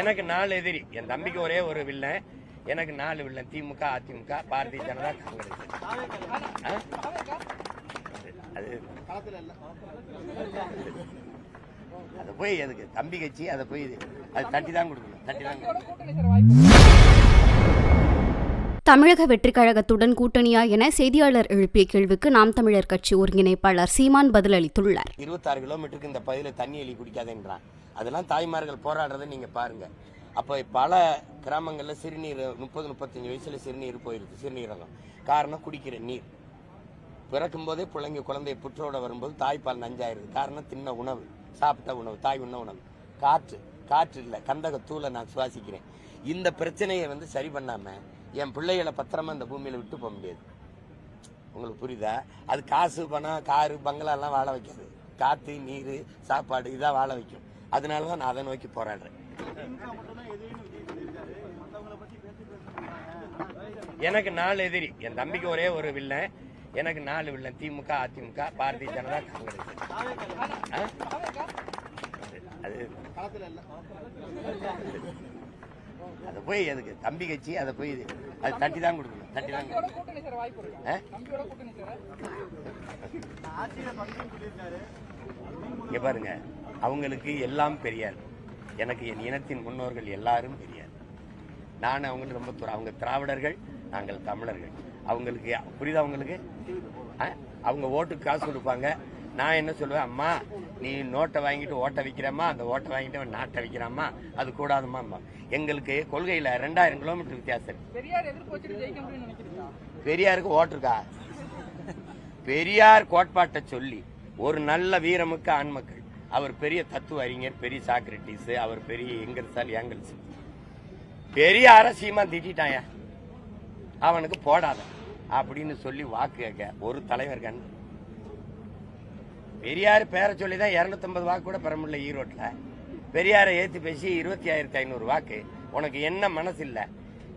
எனக்கு நாலு எதிரி. என் தம்பிக்கு ஒரே ஒரு வில்லன். எனக்கு நாலு வில்லன். திமுக அதிமுக பாரதிய ஜனதா காங்கிரஸ்? அது போய் எதுக்கு? தம்பி கட்சி அதை போய் அது தட்டி தான் கொடுக்கணும். தட்டி தான் தமிழக வெற்றிக் கழகத்துடன் கூட்டணியா என செய்தியாளர் எழுப்பிய கேள்விக்கு நாம் தமிழர் கட்சி ஒருங்கிணைப்பாளர் சீமான் பதிலளித்துள்ளார். இருபத்தாறு கிலோமீட்டருக்கு இந்த பகுதியில் தண்ணி எலி குடிக்காதேன்றான். அதெல்லாம் தாய்மார்கள் போராடுறதை நீங்கள் பாருங்கள் அப்போ பல கிராமங்களில் சிறுநீர் முப்பது முப்பத்தஞ்சு வயசில் சிறுநீர் போயிருக்கு சிறுநீரகம் காரணம் குடிக்கிற நீர். பிறக்கும் போதே பிள்ளைங்க குழந்தைய புற்றோட வரும்போது தாய்ப்பால் நஞ்சாயிருது. காரணம் தின்ன உணவு சாப்பிட்ட உணவு தாய் உண்ண உணவு. காற்று காற்று இல்லை கந்தக தூளை நான் சுவாசிக்கிறேன். இந்த பிரச்சனையை வந்து சரி பண்ணாமல் என் பிள்ளைகளை பத்திரமா இந்த பூமியில் விட்டு போக முடியாது. உங்களுக்கு புரியுதா? அது காசு பணம் காரு பங்களாலாம் வாழ வைக்காது. காற்று நீர் சாப்பாடு இதான் வாழ வைக்கும். அதனால தான் நான் அதை நோக்கி போராடுறேன். எனக்கு நாலு எதிரி. என் தம்பிக்கு ஒரே ஒரு வில்லன். எனக்கு நாலு வில்லன். திமுக அதிமுக பாரதிய ஜனதா காங்கிரஸ்? அது அதை போய் எதுக்கு தம்பி கட்சி அதை போய் அது தட்டி தான் கொடுக்கணும். தட்டி தான் கொடுக்கணும். பாருங்க. அவங்களுக்கு எல்லாம் பெரியார். எனக்கு என் இனத்தின் முன்னோர்கள் எல்லாரும் பெரியார். நான் அவங்களுக்கு ரொம்ப தூரம் அவங்க திராவிடர்கள் நாங்கள் தமிழர்கள். அவங்களுக்கு புரியுதா அவங்களுக்கு? அவங்க ஓட்டுக்கு காசு கொடுப்பாங்க. நான் என்ன சொல்லுவேன்? அம்மா நீ நோட்டை வாங்கிட்டு ஓட்டை விற்கிறம்மா அந்த ஓட்டை வாங்கிட்டு அவன் நாட்டை விற்கிறாம்மா அது கூடாதுமா அம்மா. எங்களுக்கு கொள்கையில ரெண்டாயிரம் கிலோமீட்டர் வித்தியாசம் பெரியாருக்கு ஓட்டு இருக்கா? பெரியார் கோட்பாட்டை சொல்லி ஒரு நல்ல வீரமுக்க ஆண்மக்கள் அவர் பெரிய தத்துவ அறிஞர் பெரிய சாக்ரட்டிஸ் அவர் பெரிய எங்கர்சால் ஏங்கல்ஸ். பெரியார சீமா திட்டாயா அவனுக்கு போடாத அப்படின்னு சொல்லி வாக்கு கேட்க ஒரு தலைவர் கண். பெரியார் பேரை சொல்லி தான் இரநூத்தம்பது வாக்கு கூட பெற முடியல ஈரோட்டில். பெரியாரை ஏற்றி பேசி இருபத்தி ஆயிரத்தி ஐநூறு வாக்கு. உனக்கு என்ன மனசு இல்லை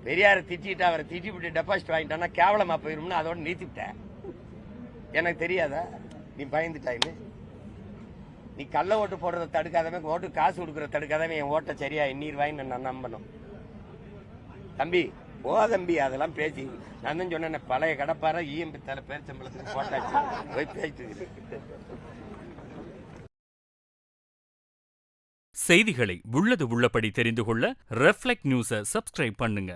பெரியாரை திட்டிட்டு அவரை திட்டி விட்டு டெபாசிட் வாங்கிட்டான்னா கேவலமா போயிரும்னு அதோட நிறுத்திவிட்டேன் எனக்கு தெரியாதா? நீ பயந்துட்டாயின்னு? நீ கள்ள ஓட்டு போடுறத தடுக்காதவன் ஓட்டு காசு கொடுக்குறத தடுக்காதவன் என் ஓட்டை சரியா எண்ணீர் நான் நம்பணும். தம்பி ஓ தம்பி அதெல்லாம் பேசி. நான் தான் சொன்னேன் பழைய கடப்பார இஎம்பி தலை பேர்ச்சம்பளத்துக்கு போட்டாச்சு. போய் பேசிட்டு செய்திகளை உள்ளது உள்ளபடி தெரிந்து கொள்ள ரெஃப்ளெக்ட் நியூஸை சப்ஸ்கிரைப் பண்ணுங்க.